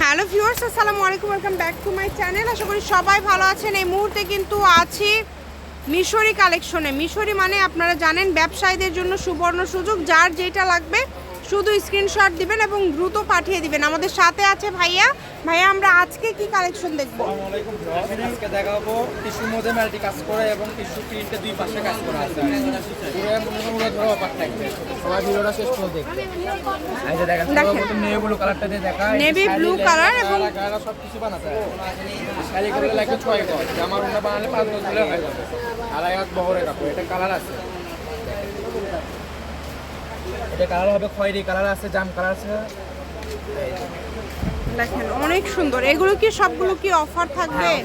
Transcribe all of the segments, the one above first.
Hello viewers, আসসালামু আলাইকুম, welcome back to my channel. আশা করি সবাই ভালো আছেন। এই মুহূর্তে কিন্তু আছি মিশরি কালেকশনে। মিশরি মানে আপনারা জানেন, ব্যবসায়ীদের জন্য সুবর্ণ সুযোগ, যার যেটা লাগবে শুধু স্ক্রিনশট দিবেন এবং দ্রুত পাঠিয়ে দিবেন। আমাদের সাথে আছে ভাইয়া। ভাইয়া আমরা আজকে কি কালেকশন দেখব? আজকে দেখাবো টিস্যুর মধ্যে মাল্টি কাজ করে এবং টিস্যু প্রিন্টে দুই পাশে কাজ করা আছে। পুরো পুরো ধরো অফার থাকবে। সবাই ভিডিওটা শেষ করে দেখবে। এই যে দেখেন। দেখেন। পুরো নেভি ব্লু কালারটা দিয়ে দেখা Navy blue color এবং- গাড়া সব কিছু বানাতে শাড়ি করলে লাগবে ছয় গজ। জামার ওটা বানালে পাঁচ গজ হলে হয়ে যাবে। আড়াই হাত বহরের কাপড় এটা কালার আছে। এটা কালার হবে খয়েরি কালার আছে জাম কালার আছে। দেখেন অনেক সুন্দর। এগুলো কি সবগুলো কি অফার থাকবে? হ্যাঁ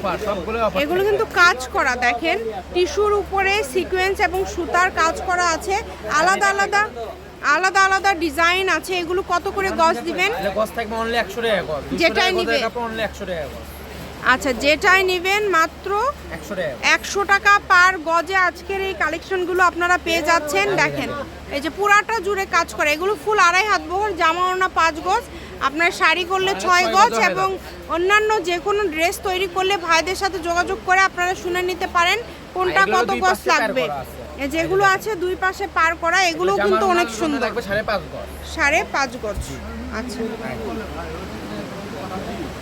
এগুলো কিন্তু কাজ করা দেখেন। টিস্যুর উপরে সিকোয়েন্স এবং সুতার কাজ করা আছে। আলাদা আলাদা আলাদা আলাদা ডিজাইন আছে। এগুলো কত করে গজ দিবেন? গজ থাকবে অনলি একশো টাকা গজ যেটাই নিবে। অনলি একশো টাকা গজ আচ্ছা যেটাই নেবেন মাত্র একশো টাকা। পার গজে আজকের এই কালেকশনগুলো আপনারা পেয়ে যাচ্ছেন দেখেন। এই যে পুরাটা জুড়ে কাজ করে এগুলো ফুল আড়াই হাত বহর জামা ওনা পাঁচ গজ। আপনার শাড়ি করলে ছয় গজ এবং অন্যান্য যে কোনো ড্রেস তৈরি করলে ভাইদের সাথে যোগাযোগ করে আপনারা শুনে নিতে পারেন কোনটা কত গজ লাগবে। যেগুলো আছে। দুই পাশে পার করা এগুলো কিন্তু অনেক সুন্দর। সাড়ে পাঁচ গজ। আচ্ছা।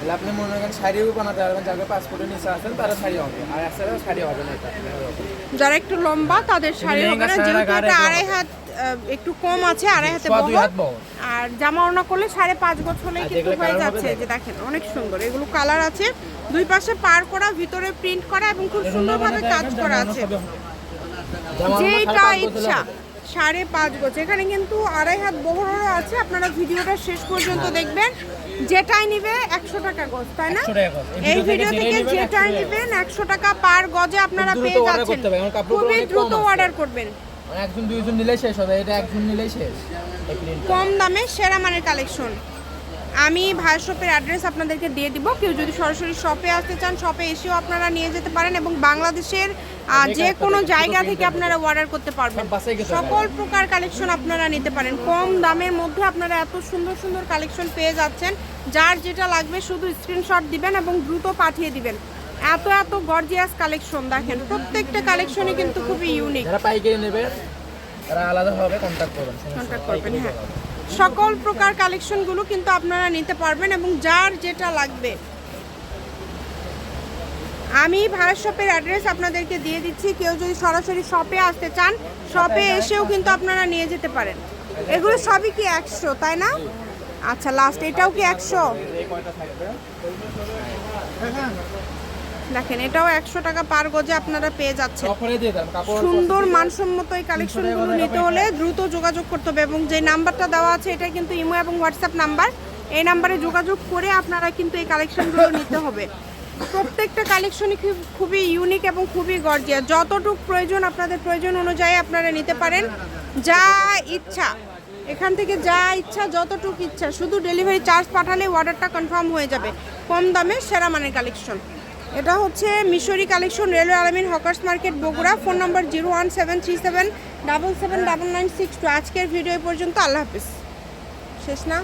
তাহলে আপনি মনে করেন শাড়িও বানাতে পারবেন যাকে পাসপোর্টের নিচে আছেন তারা শাড়ি হবে। আর একসাথে শাড়ি হবে না এটা। যারা একটু লম্বা তাদের শাড়ি হবে না যেহেতু এটা আড়াই হাত একটু কম আছে আড়াই হাতে বহর। আর জামা ওড়না করলে সাড়ে পাঁচ আর কিন্তু হয়ে যাচ্ছে। যে দেখেন। অনেক সুন্দর। এগুলো কালার আছে দুই পাশে পার করা ভিতরে প্রিন্ট করা এবং খুব সুন্দরভাবে কাজ করা আছে। যেটা ইচ্ছা। সাড়ে পাঁচ গজ। এখানে কিন্তু আড়াই হাত বহরও আছে আপনারা ভিডিওটা শেষ পর্যন্ত দেখবেন। যেটাই নিবে একশো টাকা গজ তাই না? 100 টাকা গজ। এই ভিডিও থেকে যেটাই নেবেন, যেটাই 100 টাকা। নেবেন একশো টাকা পার গজে আপনারা পেয়ে যাচ্ছেন। খুবই দ্রুত অর্ডার করবেন। মানে একজন দুইজন নিলেই শেষ হবে এটা একজন নিলেই শেষ। কম দামে সেরা মানের কালেকশন আমি ভাই শপের অ্যাড্রেস আপনাদেরকে দিয়ে দিব। কেউ যদি সরাসরি শপে আসতে চান শপে এসেও আপনারা নিয়ে যেতে পারেন এবং বাংলাদেশের যে কোনো জায়গা থেকে আপনারা অর্ডার করতে পারবেন। সকল প্রকার কালেকশন আপনারা নিতে পারেন। কম দামের মধ্যে আপনারা এত সুন্দর সুন্দর কালেকশন পেয়ে যাচ্ছেন। যার যেটা লাগবে শুধু স্ক্রিনশট দিবেন এবং দ্রুত পাঠিয়ে দিবেন। এত এত গর্জিয়াস কালেকশন দেখেন। প্রত্যেকটা কালেকশনই কিন্তু খুবই ইউনিক যারা পাইকারি নেবে তারা আলাদাভাবে কন্ট্যাক্ট করবেন সমস্যা করবেন হ্যাঁ। সকল প্রকার কালেকশনগুলো কিন্তু আপনারা নিতে পারবেন এবং যার যেটা লাগবে আমি ভারত শপের অ্যাড্রেস আপনাদেরকে দিয়ে দিচ্ছি। কেউ যদি সরাসরি শপে আসতে চান শপে এসেও কিন্তু আপনারা নিয়ে যেতে পারেন। এগুলো সবই কি একশো তাই না? আচ্ছা লাস্ট এটাও কি একশো? দেখেন এটাও একশো টাকা পার গজে আপনারা পেয়ে যাচ্ছেন। সুন্দর মানসম্মত এই কালেকশনগুলো নিতে হলে দ্রুত যোগাযোগ করতে হবে এবং যে নাম্বারটা দেওয়া আছে এটা কিন্তু ইমো এবং হোয়াটসঅ্যাপ নাম্বার এই নাম্বারে যোগাযোগ করে আপনারা কিন্তু এই কালেকশনগুলো নিতে হবে। প্রত্যেকটা কালেকশনই খুব, খুবই ইউনিক এবং খুবই গর্জিয়া যতটুক প্রয়োজন আপনাদের প্রয়োজন অনুযায়ী আপনারা নিতে পারেন। যা ইচ্ছা, এখান থেকে যা ইচ্ছা, যতটুকু ইচ্ছা, শুধু ডেলিভারি চার্জ পাঠালে অর্ডারটা কনফার্ম হয়ে যাবে। কম দামে সেরা মানের কালেকশন এটা হচ্ছে Mishri collection railway Alamin hawkers market, Bogura. Phone number zero one seven three seven double seven double nine six two আজকের ভিডিও পর্যন্ত আল্লাহ হাফিজ শেষ না